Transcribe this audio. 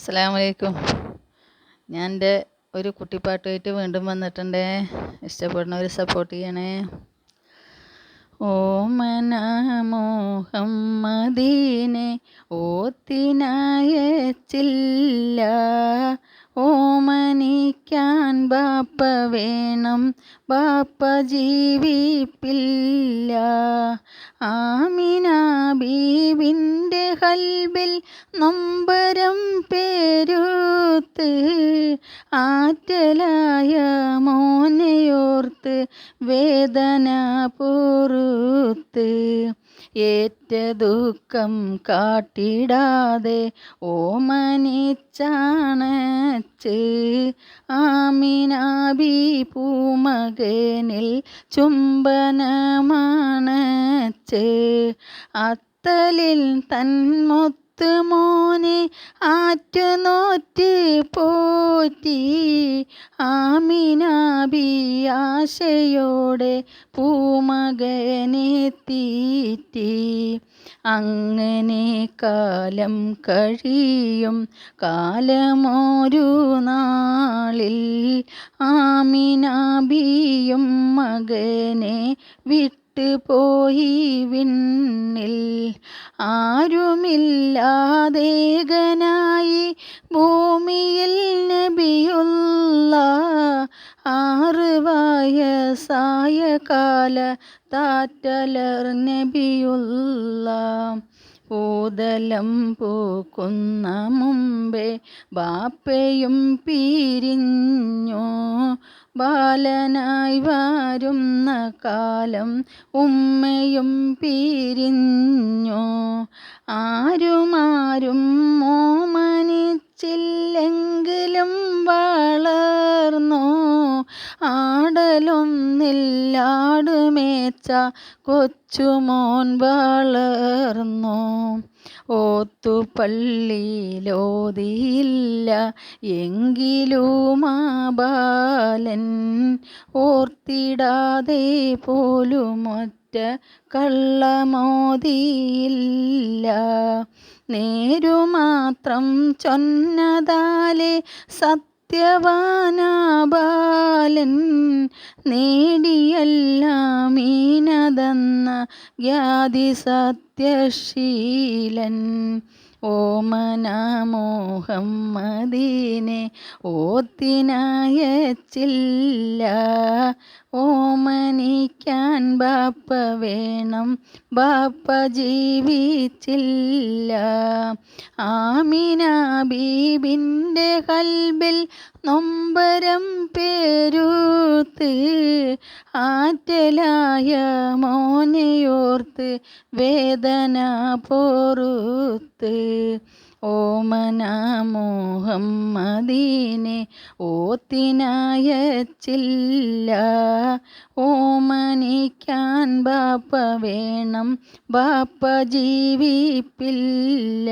അസ്സലാമു അലൈക്കും ഞാൻ എന്റെ ഒരു കുട്ടിപ്പാട്ടുമായിട്ട് വീണ്ടും വന്നിട്ടുണ്ടേ. ഇഷ്ടപ്പെടുന്നവർ സപ്പോർട്ട് ചെയ്യണേ. ഓ ഓമന മുഹമ്മദീനെ ഓത്തിനയച്ചില്ല ഓമനിക്കാൻ ബാപ്പ വേണം ബാപ്പ ജീവിപ്പില്ല. ആമിന ബീവിന്റെ കൽബിൽ നൊമ്പരം പേരൂത്ത് ആറ്റലായ മോനെയോർത്ത് വേദന പൊറുത്ത്. ഏറ്റ ദുഃഖം കാട്ടിടാതെ ഓമനിച്ചാണച്ച് ആമിനാബി പൂമകനിൽ ചുംബനമാണച്ച്. അത്തലിൽ തന്മൊത്ത മോനെ ആറ്റുനോറ്റ് പോറ്റി. ആമിനാബി ആശയോടെ പൂമകനെ തീറ്റി. അങ്ങനെ കാലം കഴിയും. കാലമൊരു നാളിൽ ആമിനാബിയും മകനെ വിട്ടുപോയി പോയി വിണ്ണിൽ ആരുമില്ലാതേകനായി ഭൂമിയിൽ നബിയുള്ള ആറ് വയസ്സായ കാല താറ്റലർ നബിയുള്ള പൂതലം പൂക്കുന്ന മുമ്പേ ബാപ്പയും പിരിഞ്ഞു ബാലനായി വരുന്ന കാലം ഉമ്മയും പിരിഞ്ഞു. ആരുമാരും മോമനിച്ചില്ലെങ്കിലും വളർന്നു. ആടലൊന്നില്ലാടുമേച്ച കൊച്ചുമോൻ വളർന്നു ഓത്തുപള്ളിയിലോതിയില്ല. എങ്കിലും ബാലൻ ഓർത്തിടാതെ പോലുമൊറ്റ കള്ളമോതിയില്ല. നേരുമാത്രം ചൊന്നതാലെ സത്യവാനാബാലൻ നേടിയെല്ലാം മീനതെന്ന ജ്ഞാതി സത്യശീലൻ ഓമനാമോഹം മദീനെ ഓത്തിനായച്ചില്ല ഓമനിക്കാൻ ബാപ്പ വേണം ബാപ്പ ജീവിച്ചില്ല. ആമിന ബീബിന്റെ കൽബിൽ നൊമ്പരം പേരുത്ത് ആറ്റലായ മോനെയോർത്ത് വേദന പോറുത്ത്. ഓമന മുഹമ്മദീനെ ഓത്തിനായച്ചില്ല. ഓമനിക്കാൻ ബാപ്പ വേണം ബാപ്പ ജീവിപ്പില്ല.